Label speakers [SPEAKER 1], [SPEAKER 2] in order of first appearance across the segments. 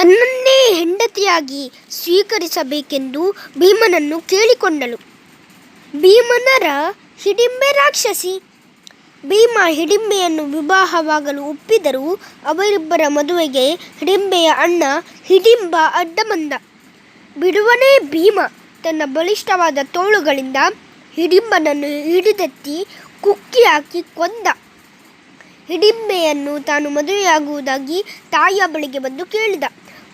[SPEAKER 1] ತನ್ನನ್ನೇ ಹೆಂಡತಿಯಾಗಿ ಸ್ವೀಕರಿಸಬೇಕೆಂದು ಭೀಮನನ್ನು ಕೇಳಿಕೊಂಡಳು. ಭೀಮನರ ಹಿಡಿಂಬೆ ರಾಕ್ಷಸಿ. ಭೀಮ ಹಿಡಿಂಬೆಯನ್ನು ವಿವಾಹವಾಗಲು ಒಪ್ಪಿದರೂ ಅವರಿಬ್ಬರ ಮದುವೆಗೆ ಹಿಡಿಂಬೆಯ ಅಣ್ಣ ಹಿಡಿಂಬ ಅಡ್ಡ ಬಂದ ಬಿಡುವನೇ ಭೀಮ ತನ್ನ ಬಲಿಷ್ಠವಾದ ತೋಳುಗಳಿಂದ ಹಿಡಿಂಬನನ್ನು ಹಿಡಿದೆತ್ತಿ ಕುಕ್ಕಿ ಹಾಕಿ ಕೊಂದ. ಹಿಡಿಂಬೆಯನ್ನು ತಾನು ಮದುವೆಯಾಗುವುದಾಗಿ ತಾಯಿಯ ಬಳಿಗೆ ಬಂದು ಕೇಳಿದ.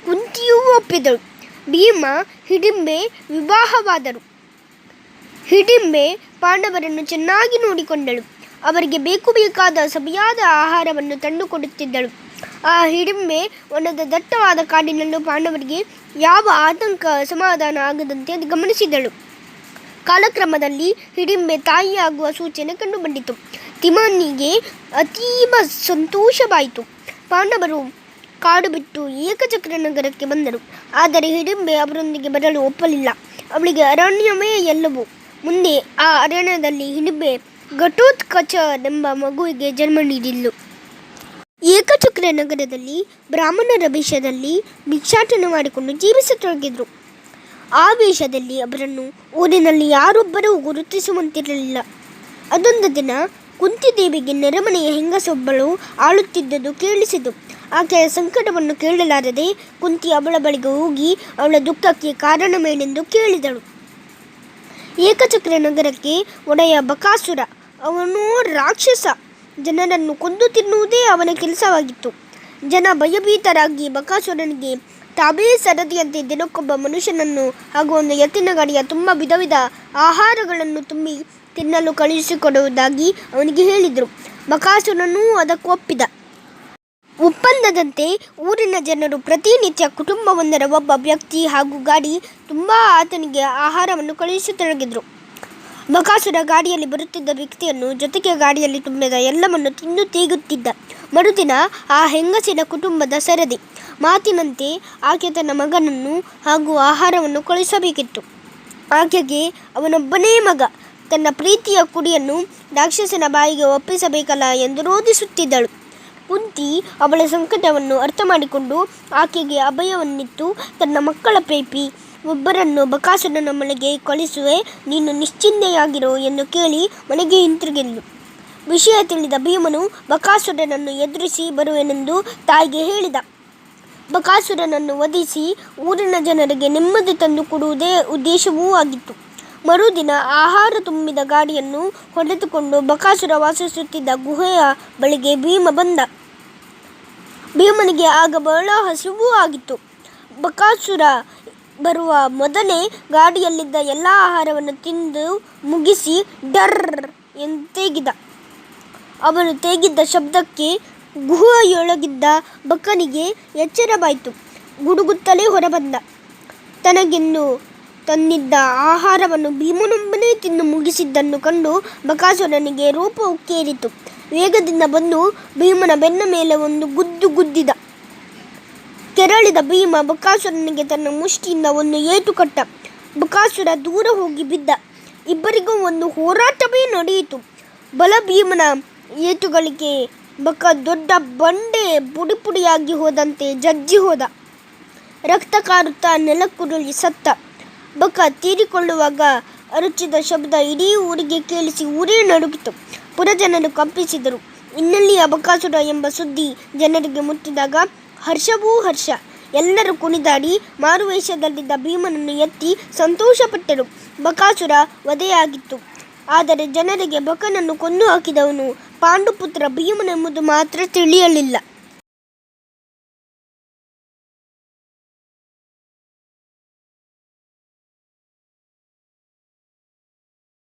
[SPEAKER 1] ಕುಂತಿಯೂ ಒಪ್ಪಿದಳು ಭೀಮ ಹಿಡಿಂಬೆ ವಿವಾಹವಾದರು. ಹಿಡಿಂಬೆ ಪಾಂಡವರನ್ನು ಚೆನ್ನಾಗಿ ನೋಡಿಕೊಂಡಳು. ಅವರಿಗೆ ಬೇಕು ಬೇಕಾದ ಸವಿಯಾದ ಆಹಾರವನ್ನು ತಂದುಕೊಡುತ್ತಿದ್ದಳು. ಆ ಹಿಡಿಂಬೆ ಒಣದ ದಟ್ಟವಾದ ಕಾಡಿನಲ್ಲೂ ಪಾಂಡವರಿಗೆ ಯಾವ ಆತಂಕ ಅಸಮಾಧಾನ ಆಗದಂತೆ ಗಮನಿಸಿದಳು. ಕಾಲಕ್ರಮದಲ್ಲಿ ಹಿಡಿಂಬೆ ತಾಯಿಯಾಗುವ ಸೂಚನೆ ಕಂಡುಬಂದಿತು. ತಿಮ್ಮನಿಗೆ ಅತೀವ ಸಂತೋಷವಾಯಿತು. ಪಾಂಡವರು ಕಾಡು ಬಿಟ್ಟು ಏಕಚಕ್ರ ನಗರಕ್ಕೆ ಬಂದರು. ಆದರೆ ಹಿಡಿಂಬೆ ಅವರೊಂದಿಗೆ ಬರಲು ಒಪ್ಪಲಿಲ್ಲ. ಅವಳಿಗೆ ಅರಣ್ಯವೇ ಎಲ್ಲವೂ. ಮುಂದೆ ಆ ಅರಣ್ಯದಲ್ಲಿ ಹಿಡಿಂಬೆ ಘಟೋತ್ಕಚ ಎಂಬ ಮಗುವಿಗೆ ಜನ್ಮ ನೀಡಿದ್ಲು. ಏಕಚಕ್ರ ನಗರದಲ್ಲಿ ಬ್ರಾಹ್ಮಣರ ವೇಷದಲ್ಲಿ ಭಿಕ್ಷಾಟನೆ ಮಾಡಿಕೊಂಡು ಜೀವಿಸತೊಡಗಿದ್ರು. ಆ ವೇಷದಲ್ಲಿ ಅವರನ್ನು ಊರಿನಲ್ಲಿ ಯಾರೊಬ್ಬರೂ ಗುರುತಿಸುವಂತಿರಲಿಲ್ಲ. ಅದೊಂದು ದಿನ ಕುಂತಿದೇವಿಗೆ ನೆರೆಮನೆಯ ಹೆಂಗಸೊಬ್ಬಳು ಆಳುತ್ತಿದ್ದುದು ಕೇಳಿಸಿತು. ಆಕೆಯ ಸಂಕಟವನ್ನು ಕೇಳಲಾರದೆ ಕುಂತಿ ಅವಳ ಬಳಿಗೆ ಹೋಗಿ ಅವಳ ದುಃಖಕ್ಕೆ ಕಾರಣವೇನೆಂದು ಕೇಳಿದಳು. ಏಕಚಕ್ರ ನಗರಕ್ಕೆ ಒಡೆಯ ಬಕಾಸುರ, ಅವನು ರಾಕ್ಷಸ, ಜನರನ್ನು ಕೊಂದು ತಿನ್ನುವುದೇ ಅವನ ಕೆಲಸವಾಗಿತ್ತು. ಜನ ಭಯಭೀತರಾಗಿ ಬಕಾಸುರನಿಗೆ, ತಾವೇ ಸರದಿಯಂತೆ ದಿನಕ್ಕೊಬ್ಬ ಮನುಷ್ಯನನ್ನು ಹಾಗೂ ಒಂದು ಎತ್ತಿನ ಗಾಡಿಯ ತುಂಬ ವಿಧ ಆಹಾರಗಳನ್ನು ತುಂಬಿ ತಿನ್ನಲು ಕಳುಹಿಸಿಕೊಡುವುದಾಗಿ ಅವನಿಗೆ ಹೇಳಿದರು. ಬಕಾಸುರನೂ ಅದಕ್ಕೆ ಒಪ್ಪಿದ ಒಪ್ಪಂದದಂತೆ ಊರಿನ ಜನರು ಪ್ರತಿನಿತ್ಯ ಕುಟುಂಬವೊಂದರ ಒಬ್ಬ ವ್ಯಕ್ತಿ ಹಾಗೂ ಗಾಡಿ ತುಂಬ ಆತನಿಗೆ ಆಹಾರವನ್ನು ಕಳುಹಿಸತೊಡಗಿದ್ರು ಬಕಾಸುರ ಗಾಡಿಯಲ್ಲಿ ಬರುತ್ತಿದ್ದ ವ್ಯಕ್ತಿಯನ್ನು ಜೊತೆಗೆ ಗಾಡಿಯಲ್ಲಿ ತುಂಬಿದ ಎಲ್ಲವನ್ನು ತಿಂದು ತೀಗುತ್ತಿದ್ದ. ಮರುದಿನ ಆ ಹೆಂಗಸಿನ ಕುಟುಂಬದ ಸರದಿ, ಮಾತಿನಂತೆ ಆಕೆ ತನ್ನ ಮಗನನ್ನು ಹಾಗೂ ಆಹಾರವನ್ನು ಕಳುಹಿಸಬೇಕಿತ್ತು. ಆಕೆಗೆ ಅವನೊಬ್ಬನೇ ಮಗ, ತನ್ನ ಪ್ರೀತಿಯ ಕುಡಿಯನ್ನು ರಾಕ್ಷಸನ ಬಾಯಿಗೆ ಒಪ್ಪಿಸಬೇಕಲ್ಲ ಎಂದು ರೋಧಿಸುತ್ತಿದ್ದಳು ಕುಂತಿ ಅವಳ ಸಂಕಟವನ್ನು ಅರ್ಥ ಮಾಡಿಕೊಂಡು ಆಕೆಗೆ ಅಭಯವನ್ನಿತ್ತು ತನ್ನ ಮಕ್ಕಳ ಪ್ರೇಪಿ ಒಬ್ಬರನ್ನು ಬಕಾಸುರನ ಮನೆಗೆ ಕಳಿಸುವೆ, ನೀನು ನಿಶ್ಚಿಂತೆಯಾಗಿರು ಎಂದು ಕೇಳಿ ಮನೆಗೆ ಹಿಂತಿರುಗಿದ್ಲು ವಿಷಯ ತಿಳಿದ ಭೀಮನು ಬಕಾಸುರನನ್ನು ಎದುರಿಸಿ ಬರುವೆನೆಂದು ತಾಯಿಗೆ ಹೇಳಿದ. ಬಕಾಸುರನನ್ನು ವಧಿಸಿ ಊರಿನ ಜನರಿಗೆ ನೆಮ್ಮದಿ ತಂದು ಕೊಡುವುದೇ ಉದ್ದೇಶವೂ ಆಗಿತ್ತು. ಮರುದಿನ ಆಹಾರ ತುಂಬಿದ ಗಾಡಿಯನ್ನು ಹೊಡೆದುಕೊಂಡು ಬಕಾಸುರ ವಾಸಿಸುತ್ತಿದ್ದ ಗುಹೆಯ ಬಳಿಗೆ ಭೀಮ ಬಂದ. ಭೀಮನಿಗೆ ಆಗ ಬಹಳ ಹಸಿವೂ ಆಗಿತ್ತು. ಬಕಾಸುರ ಬರುವ ಮೊದಲೇ ಗಾಡಿಯಲ್ಲಿದ್ದ ಎಲ್ಲ ಆಹಾರವನ್ನು ತಿಂದು ಮುಗಿಸಿ ಡರ್ ಎಂದು ತೇಗಿದ ಅವನು ತೇಗಿದ್ದ ಶಬ್ದಕ್ಕೆ ಗುಹೆಯೊಳಗಿದ್ದ ಬಕನಿಗೆ ಎಚ್ಚರವಾಯಿತು. ಗುಡುಗುತ್ತಲೇ ಹೊರಬಂದ. ತನಗೆಂದು ತಂದಿದ್ದ ಆಹಾರವನ್ನು ಭೀಮನೊಬ್ಬನೇ ತಿಂದು ಮುಗಿಸಿದ್ದನ್ನು ಕಂಡು ಬಕಾಸುರನಿಗೆ ರೂಪ ಉಕ್ಕೇರಿತು ವೇಗದಿಂದ ಬಂದು ಭೀಮನ ಬೆನ್ನ ಮೇಲೆ ಒಂದು ಗುದ್ದು ಗುದ್ದಿದ. ಕೆರಳಿದ ಭೀಮ ಬಕಾಸುರನಿಗೆ ತನ್ನ ಮುಷ್ಟಿಯಿಂದ ಒಂದು ಏಟು ಕಟ್ಟ. ಬಕಾಸುರ ದೂರ ಹೋಗಿ ಬಿದ್ದ. ಇಬ್ಬರಿಗೂ ಒಂದು ಹೋರಾಟವೇ ನಡೆಯಿತು. ಬಲ ಭೀಮನ ಏಟುಗಳಿಗೆ ಬಕ ದೊಡ್ಡ ಬಂಡೆ ಪುಡಿ ಪುಡಿಯಾಗಿ ಹೋದಂತೆ ಜಜ್ಜಿ ಹೋದ. ರಕ್ತ ಕಾರುತ್ತಾ ನೆಲಕ್ಕುರುಳಿ ಸತ್ತ. ಬಕ ತೀರಿಕೊಳ್ಳುವಾಗ ಅರಚಿದ ಶಬ್ದ ಇಡೀ ಊರಿಗೆ ಕೇಳಿಸಿ ಊರೇ ನಡುಗಿತು. ಪುರಜನರು ಕಂಪಿಸಿದರು. ಇನ್ನಲ್ಲಿ ಬಕಾಸುರ ಎಂಬ ಸುದ್ದಿ ಜನರಿಗೆ ಮುಟ್ಟಿದಾಗ, ಹರ್ಷವೂ ಹರ್ಷ. ಎಲ್ಲರೂ ಕುಣಿದಾಡಿ ಮಾರುವೇಷದಲ್ಲಿದ್ದ ಭೀಮನನ್ನು ಎತ್ತಿ ಸಂತೋಷಪಟ್ಟರು. ಬಕಾಸುರ ವಧೆಯಾಗಿತ್ತು. ಆದರೆ ಜನರಿಗೆ ಬಕನನ್ನು ಕೊಂದು ಹಾಕಿದವನು ಪಾಂಡುಪುತ್ರ. ಭೀಮನೆಂಬುದು ಮಾತ್ರ ತಿಳಿಯಲಿಲ್ಲ.